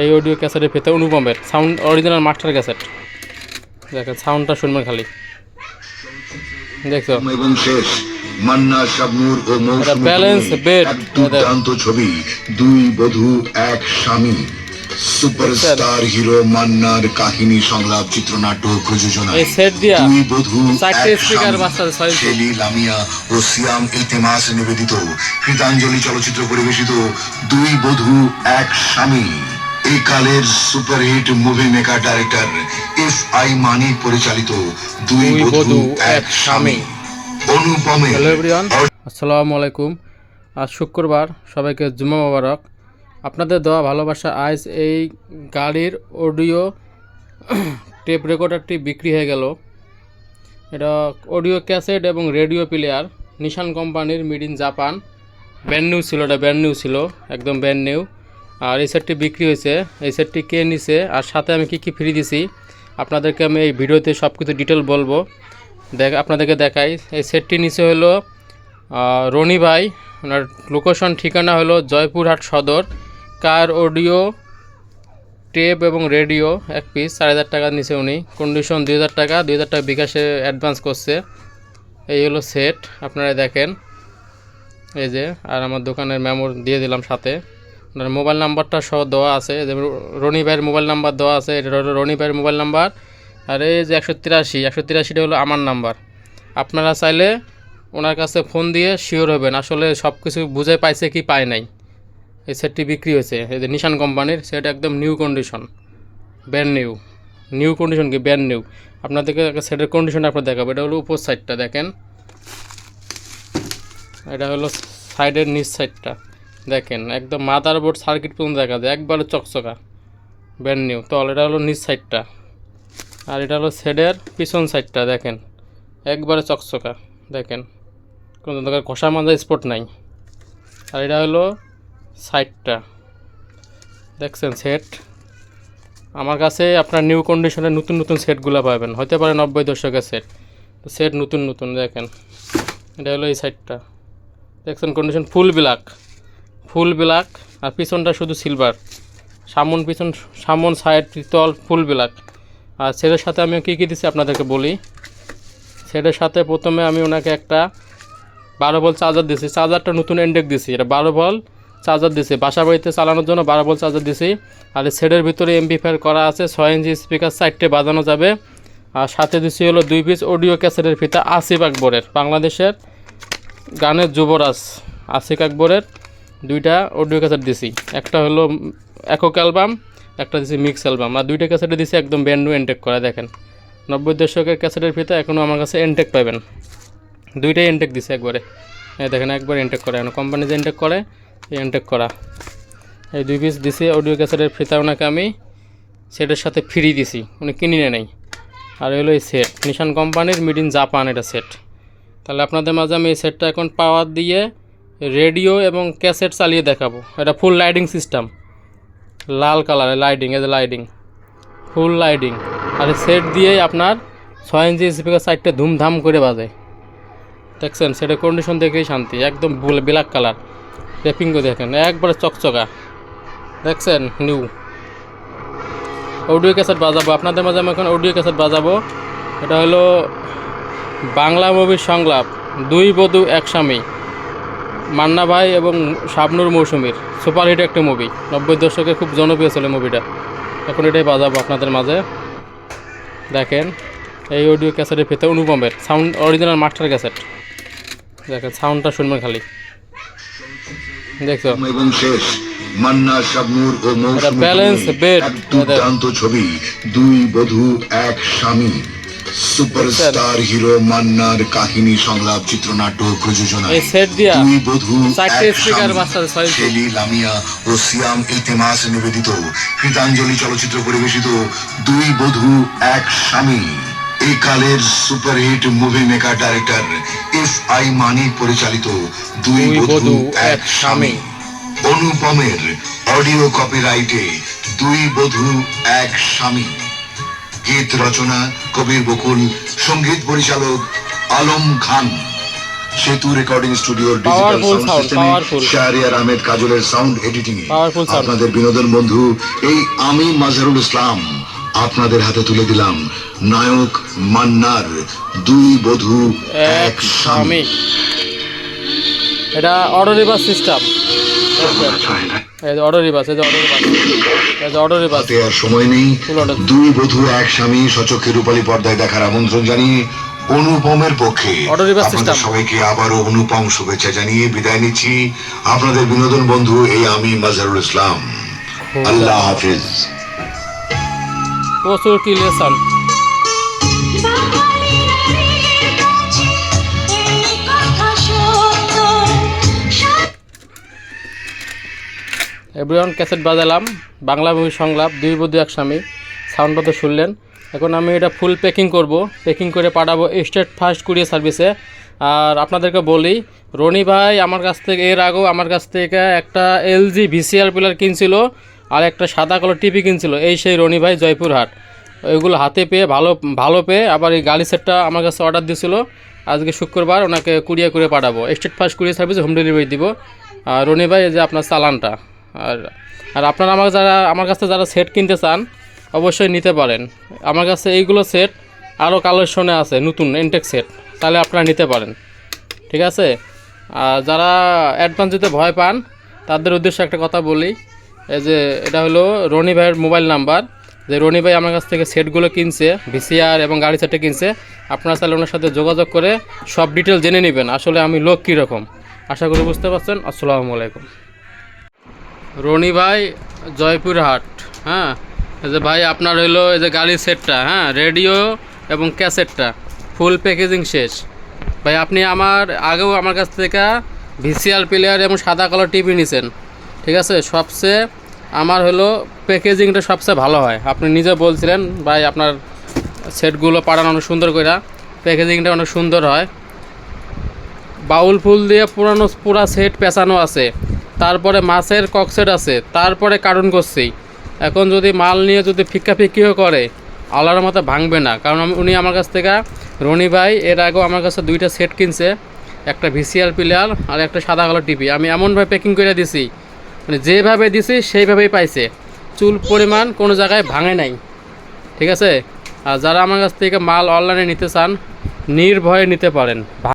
এই অডিও ক্যাসেটের ভেতরে অনুপমের সাউন্ড অরিজিনাল মাস্টার ক্যাসেট। দেখেন সাউন্ডটা শুনবেন খালি। দেখছ? এবং শেষ মান্না শাবনুর ও balance তুহিনের দুর্দান্ত ছবি দুই বধূ এক স্বামী। সুপারস্টার হিরো মান্নার কাহিনী সংলাপ চিত্রনাট্য প্রযোজনা। এই set দিয়া দুই বধূ চারটে ছয় inch। শেলি লামিয়া ও সিয়াম ইলতেমাস নিবেদিত। কৃতাঞ্জলি চলচ্চিত্র পরিবেশিত দুই বধূ এক স্বামী। এই কালের superhit movie maker director F I Mani পরিচালিত দুই বধূ এক স্বামী। অনুপমে। আসসালামু আলাইকুম। আজ শুক্রবার সবাইকে জুমা মোবারক। আপনাদের দেওয়া ভালোবাসা আজ এই গাড়ির অডিও টেপ রেকর্ডারটি বিক্রি হয়ে গেল। এটা অডিও ক্যাসেট এবং রেডিও প্লেয়ার নিশান কোম্পানির made in Japan. Brand new ছিল এটা ব্যান্ড নিউ ছিল একদম ব্যান্ড নিউ। আর এই সেটটি বিক্রি হয়েছে। এই সেটটি কে নিছে? আর সাথে আমি কি কি ফ্রি দিছি? আপনাদেরকে আমি এই ভিডিওতে সব কিছু ডিটেল বলব। দেখ, আপনাদেরকে দেখাই। এই সেটটি নিচে হলো রনি ভাই। ওনার লোকেশন ঠিকানা হলো Joypurhat Sadar. Car audio, tape এবং রেডিও এক পিস চার হাজার টাকা নিচে উনি। কন্ডিশন দুই হাজার টাকা, দুই হাজার টাকা বিকাশে অ্যাডভান্স করছে। এই হলো সেট আপনারা দেখেন। এই যে, আর আমার দোকানের মেমোর দিয়ে দিলাম সাথে। ওনার মোবাইল নাম্বারটা সহ দেওয়া আছে, যে রনি ভাইয়ের মোবাইল নাম্বার দেওয়া আছে, এটা হলো রনি ভাইয়ের মোবাইল নাম্বার। আর এই যে একশো তিরাশি, একশো তিরাশিটা হলো আমার নাম্বার। আপনারা চাইলে ওনার কাছে ফোন দিয়ে শিওর হবেন, আসলে সব কিছু বুঝে পাইছে কি পায় নাই। এই সেটটি বিক্রি হয়েছে, এই যে নিশান কোম্পানির, সেট একদম new condition brand new new condition কি? ব্যান্ড নিউ আপনাদেরকে সেটের কন্ডিশনটা আপনার দেখাবো, এটা হলো উপর সাইডটা দেখেন। এটা হলো সাইডের নিচ সাইডটা দেখেন, একদম মাদার বোর্ড সার্কিট পর্যন্ত দেখা যায়, একবারে চকচকা ব্যান্ড নিউ তো এটা হলো নিচ সাইডটা আর এটা হলো সেডের পিছন সাইডটা দেখেন, একবারে চকচকা, দেখেন, কোনো দরকার ঘষা মাজা স্পট নাই। আর এটা হলো সাইডটা দেখছেন সেট আমার কাছে আপনার নিউ কন্ডিশনের নতুন নতুন সেটগুলো পাবেন, হতে পারে নব্বই দশকের সেট তো সেট নতুন নতুন, দেখেন, এটা হলো এই সাইডটা দেখছেন condition full black full black আর পিছনটা শুধু সিলভার। সামন পিছন, সামন সাইড তল ফুল ব্ল্যাক। আর সেটের সাথে আমি কী কী দিচ্ছি আপনাদেরকে বলি। সেটের সাথে প্রথমে আমি ওনাকে একটা বারো বল চার্জার দিছি। চার্জারটা নতুন এন্ডেক দিছি। এটা বারো বল চার্জার দিছি। বাসা বাড়িতে চালানোর জন্য বারো বল চার্জার দিছি। আর সেটের ভিতরে এমপিফায়ার করা আছে। ছয় ইঞ্চি স্পিকার সাইডটে বাজানো যাবে। আর সাথে দিছি হলো দুই পিস অডিও ক্যাসেটের ফিতা আসিফ আকবরের, বাংলাদেশের গানের যুবরাজ আসিফ আকবরের। দুইটা অডিও ক্যাসেট দিছি। একটা হলো একক অ্যালবাম, একটা দিছি মিক্স অ্যালবাম। আর দুইটা ক্যাসেটে দিছি একদম ব্যান্ড এনটেক করা, দেখেন। নব্বই দশকের ক্যাসেটের ফিতা এখনও আমার কাছে এনটেক পাবেন। দুইটাই এনটেক দিছে একবারে। এই দেখেন, একবার এনটেক করে। এখন কোম্পানি যে এনটেক করে, এই এনটেক করা। এই দুই পিস দিছি অডিও ক্যাসেটের ফিতা ওনাকে আমি সেটের সাথে ফ্রি দিছি। উনি কিনে নেই। আর হলো এই সেট নিশান কোম্পানির মিড ইন জাপান এটা সেট তাহলে আপনাদের মাঝে আমি এই সেটটা এখন পাওয়ার দিয়ে রেডিও এবং ক্যাসেট চালিয়ে দেখাবো। এটা ফুল লাইটিং সিস্টেম লাল কালারের লাইটিং যে লাইটিং ফুল লাইটিং আর সেট দিয়েই আপনার ছয় ইঞ্চি স্পিকার সাইডটা ধুমধাম করে বাজে। দেখছেন? সেটার কন্ডিশন দেখেই শান্তি। একদম ব্ল্যাক কালার রেপিংও দেখেন। একবারে চকচকা। দেখছেন? নিউ অডিও ক্যাসেট বাজাবো। আপনাদের মাঝে আমি এখন অডিও ক্যাসেট বাজাবো। এটা হলো বাংলা মুভির সংলাপ। দুই বধূ, এক স্বামী। মান্না ভাই এবং শাবনুর মৌসুমীর সুপারহিট একটা মুভি নব্বই দশকে খুব জনপ্রিয় ছিল মুভিটা এখন এটাই বাজাবো আপনাদের মাঝে। দেখেন এই অডিও ক্যাসেটের ভেতরে অনুপমের সাউন্ড অরিজিনাল মাস্টার ক্যাসেট দেখেন সাউন্ডটা শুনবেন খালি। দেখছ? এবং শেষ মান্না শাবনুর ও মৌসুমী balance তুহিনের দুর্দান্ত ছবি দুই বধূ এক স্বামী। সুপারস্টার হিরো মান্নার কাহিনী সংলাপ চিত্রনাট্য প্রযোজনা। এই সেট দিয়া দুই বধূ। শেলি লামিয়া ও সিয়াম ইলতেমাস নিবেদিত। কৃতাঞ্জলি চলচ্চিত্র পরিবেশিত দুই বধূ এক স্বামী। এই কালের superhit movie maker director F I Mani পরিচালিত দুই বধূ এক স্বামী। অনুপমের অডিও কপিরাইটে দুই বধূ এক স্বামী। গীত রচনা কবির বকুল সংগীত পরিচালক আলম খান। সেতু রেকর্ডিং স্টুডিওর ডিজিটাল সাউন্ড সিস্টেমে শাহরিয়ার আহমেদ কাজলের সাউন্ড এডিটিং. আপনাদের বিনোদন বন্ধু এই আমি মাজহারুল ইসলাম। আপনাদের হাতে তুলে দিলাম নায়ক মান্নার দুই বধূ এক স্বামী এটা auto reverse system auto reverse এই যে অটো রিভার্স হাতে আর সময় নেই। দুই বধূ এক স্বামী সচক্ষে রূপালী পর্দায় দেখার আমন্ত্রণ জানিয়ে অনুপমের পক্ষে আপনাদের সবাইকে আবারও অনুপম শুভেচ্ছা জানিয়ে বিদায় নিচ্ছি। আপনাদের বিনোদন বন্ধু এই আমি মাজহারুল ইসলাম। আল্লাহ হাফিজ। প্রচুর ক্রিলেশন এভরিওয়ান ক্যাসেট বাজালাম, বাংলা মুভি সংলাপ, দুই বধু, এক স্বামী। সাউন্ডটা তো শুনলেন। এখন আমি এটা ফুল প্যাকিং করব। প্যাকিং করে পাঠাবো স্টেট ফার্স্ট কুরিয়ার সার্ভিসে আর আপনাদেরকে বলি, রনি ভাই আমার কাছ থেকে, এর আগেও আমার কাছ থেকে একটা এলজি ভিসিআর প্লেয়ার কিনছিল আর একটা সাদা কালো টিভি কিনছিল। এই সেই রনি ভাই জয়পুরহাট। ওইগুলো হাতে পেয়ে, ভালো ভালো পেয়ে আবার এই গাড়ি সেটটা আমার কাছে অর্ডার দিয়েছিল। আজকে শুক্রবার ওনাকে কুরিয়ার করে পাঠাবো। State first courier service home delivery দিব। আর রনি ভাই যে আপনার চালানটা। আর আর আপনারা আমার যারা, আমার কাছে যারা সেট কিনতে চান, অবশ্যই নিতে পারেন। আমার কাছে এইগুলো সেট আরও কালেকশনে আছে, নতুন ইনটেক সেট তাহলে আপনারা নিতে পারেন। ঠিক আছে? আর যারা অ্যাডভান্স দিতে ভয় পান, তাদের উদ্দেশ্যে একটা কথা বলি। এই যে, এটা হলো রনি ভাইয়ের মোবাইল নাম্বার যে রনি ভাই আমার কাছ থেকে সেটগুলো কিনছে ভিসিআর এবং গাড়ি সেটে কিনছে, আপনারা তাহলে ওনার সাথে যোগাযোগ করে সব ডিটেল জেনে নেবেন, আসলে আমি লোক কীরকম। আশা করি বুঝতে পারছেন। আসসালামু আলাইকুম। রনি ভাই, জয়পুরহাট হ্যাঁ? এই যে ভাই, আপনার হইল এই যে গাড়ির সেটটা হ্যাঁ? রেডিও এবং ক্যাসেটটা, ফুল প্যাকেজিং শেষ। ভাই, আপনি আমার, আগেও আমার কাছ থেকে ভিসিআর প্লেয়ার এবং সাদা কালার টিভি নিছেন, ঠিক আছে? সবচেয়ে আমার হলো প্যাকেজিংটা সবচেয়ে ভালো হয়। আপনি নিজে বলছিলেন, ভাই, আপনার সেটগুলো পাঠানো অনেক সুন্দর করে প্যাকেজিংটা অনেক সুন্দর হয়। বাউল ফুল দিয়ে পুরানো, পুরা সেট পেঁচানো আছে। তারপরে মাছের ককসেট আছে, তারপরে কারণ করছি। এখন যদি মাল নিয়ে যদি ফিক্কা ফিক্কিও করে, আল্লাহর মতো ভাঙবে না। কারণ উনি আমার কাছ থেকে, রনি ভাই, এর আগেও আমার কাছে দুইটা সেট কিনছে, একটা ভিসিআর প্লেয়ার আর একটা সাদা কালো টিভি। আমি এমনভাবে প্যাকিং করে দিছি মানে যেভাবে দিছি, সেইভাবেই পাইছে। চুল পরিমাণ কোনো জায়গায় ভাঙে নাই। ঠিক আছে? আর যারা আমার কাছ থেকে মাল অনলাইনে নিতে চান, নির্ভয়ে নিতে পারেন।